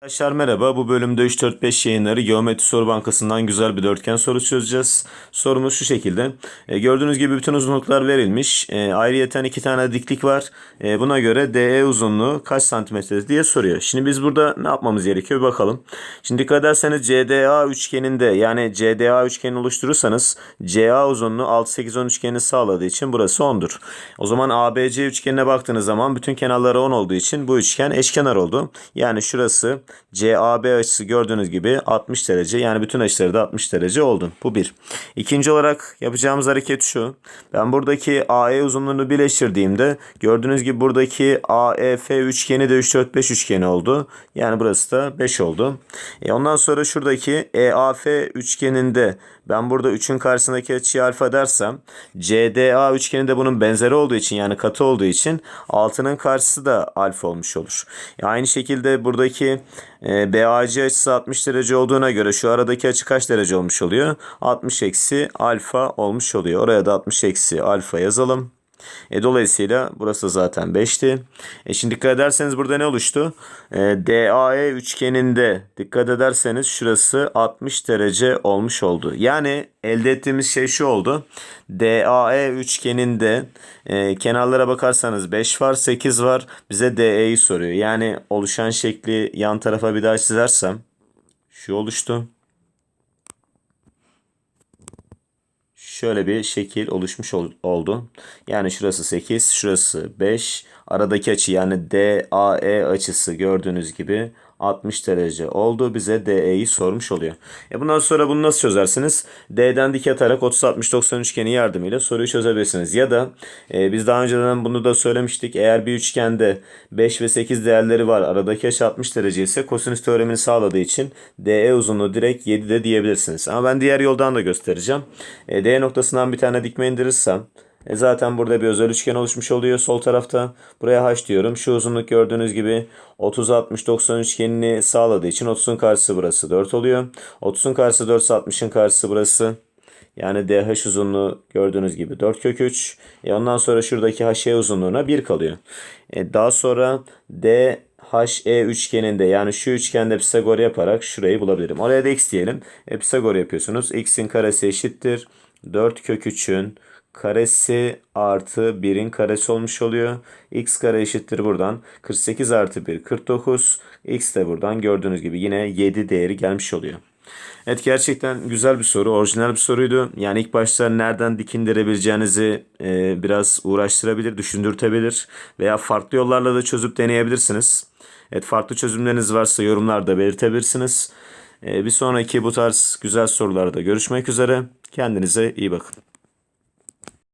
Arkadaşlar merhaba. Bu bölümde 3-4-5 yayınları Geometri Soru Bankası'ndan güzel bir dörtgen soru çözeceğiz. Sorumuz şu şekilde. E, gördüğünüz gibi bütün uzunluklar verilmiş. E, ayrıyeten iki tane diklik var. E, buna göre DE uzunluğu kaç santimetredir diye soruyor. Şimdi biz burada ne yapmamız gerekiyor bakalım. Şimdi dikkat ederseniz CDA üçgeninde yani CDA üçgenini oluşturursanız CA uzunluğu 6-8-10 üçgenini sağladığı için burası 10'dur. O zaman ABC üçgenine baktığınız zaman bütün kenarları 10 olduğu için bu üçgen eşkenar oldu. Yani şurası CAB açısı gördüğünüz gibi 60 derece. Yani bütün açıları da 60 derece oldu. Bu bir. İkinci olarak yapacağımız hareket şu. Ben buradaki AE uzunluğunu birleştirdiğimde gördüğünüz gibi buradaki AEF üçgeni de 3 4 5 üçgeni oldu. Yani burası da 5 oldu. E ondan sonra şuradaki EAF üçgeninde ben burada 3'ün karşısındaki açıyı alfa dersem CDA üçgeni de bunun benzeri olduğu için yani katı olduğu için 6'nın karşısı da alfa olmuş olur. E aynı şekilde buradaki e, BAC açısı 60 derece olduğuna göre şu aradaki açı kaç derece olmuş oluyor? 60 eksi alfa olmuş oluyor. Oraya da 60 eksi alfa yazalım. E, dolayısıyla burası zaten 5'ti. E, şimdi dikkat ederseniz burada ne oluştu? E, DAE üçgeninde dikkat ederseniz şurası 60 derece olmuş oldu. Yani elde ettiğimiz şey şu oldu. DAE üçgeninde e, kenarlara bakarsanız 5 var 8 var. Bize DE'yi soruyor. Yani oluşan şekli yan tarafa bir daha çizersem şu oluştu. Şöyle bir şekil oluşmuş ol- oldu. Yani şurası 8, şurası 5. Aradaki açı yani DAE açısı gördüğünüz gibi 60 derece oldu. Bize DE'yi sormuş oluyor. E bundan sonra bunu nasıl çözersiniz? D'den dik atarak 30 60 90 üçgeni yardımıyla soruyu çözebilirsiniz. Ya da e, biz daha önceden bunu da söylemiştik. Eğer bir üçgende 5 ve 8 değerleri var. Aradaki açı 60 derece ise kosinüs teoremini sağladığı için DE uzunluğu direkt 7 de diyebilirsiniz. Ama ben diğer yoldan da göstereceğim. E, D noktasından bir tane dikme indirirsem e zaten burada bir özel üçgen oluşmuş oluyor sol tarafta. Buraya h diyorum. Şu uzunluk gördüğünüz gibi 30 60 90 üçgenini sağladığı için 30'un karşısı burası 4 oluyor. 30'un karşısı 4 ise 60'ın karşısı burası. Yani DH uzunluğu gördüğünüz gibi 4 kök 3. E ondan sonra şuradaki HE uzunluğuna 1 kalıyor. E daha sonra DHE üçgeninde yani şu üçgende Pisagor yaparak şurayı bulabilirim. Oraya da x diyelim. E Pisagor yapıyorsunuz. x'in karesi eşittir. 4 kök 3'ün karesi artı 1'in karesi olmuş oluyor. x kare eşittir buradan. 48 artı 1 49. x de buradan gördüğünüz gibi yine 7 değeri gelmiş oluyor. Evet gerçekten güzel bir soru. Orijinal bir soruydu. Yani ilk başta nereden dikindirebileceğinizi e, biraz uğraştırabilir, düşündürtebilir. Veya farklı yollarla da çözüp deneyebilirsiniz. Evet farklı çözümleriniz varsa yorumlarda belirtebilirsiniz. E, bir sonraki bu tarz güzel sorularda görüşmek üzere. Kendinize iyi bakın.